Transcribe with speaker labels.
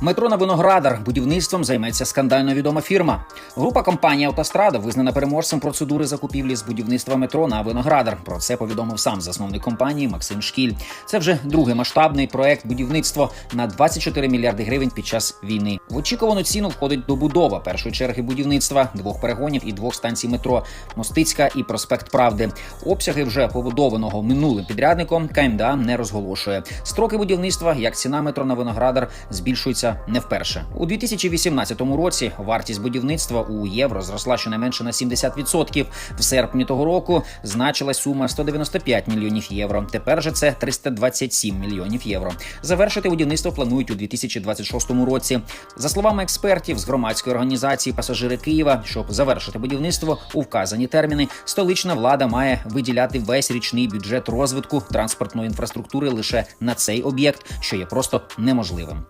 Speaker 1: Метро на Виноградар будівництвом займеться скандально відома фірма. Група компанії Автострада визнана переможцем процедури закупівлі з будівництва метро на Виноградар. Про це повідомив сам засновник компанії Максим Шкіль. Це вже другий масштабний проект будівництва на 24 мільярди гривень під час війни. В очікувану ціну входить добудова першої черги будівництва двох перегонів і двох станцій метро Мостицька і проспект Правди. Обсяги вже побудованого минулим підрядником КМДА не розголошує. Строки будівництва, як ціна метро на Виноградар, збільшуються не вперше. У 2018 році вартість будівництва у євро зросла щонайменше на 70%. В серпні того року значилась сума 195 мільйонів євро. Тепер же це 327 мільйонів євро. Завершити будівництво планують у 2026 році. За словами експертів з громадської організації Пасажири Києва, щоб завершити будівництво у вказані терміни, столична влада має виділяти весь річний бюджет розвитку транспортної інфраструктури лише на цей об'єкт, що є просто неможливим.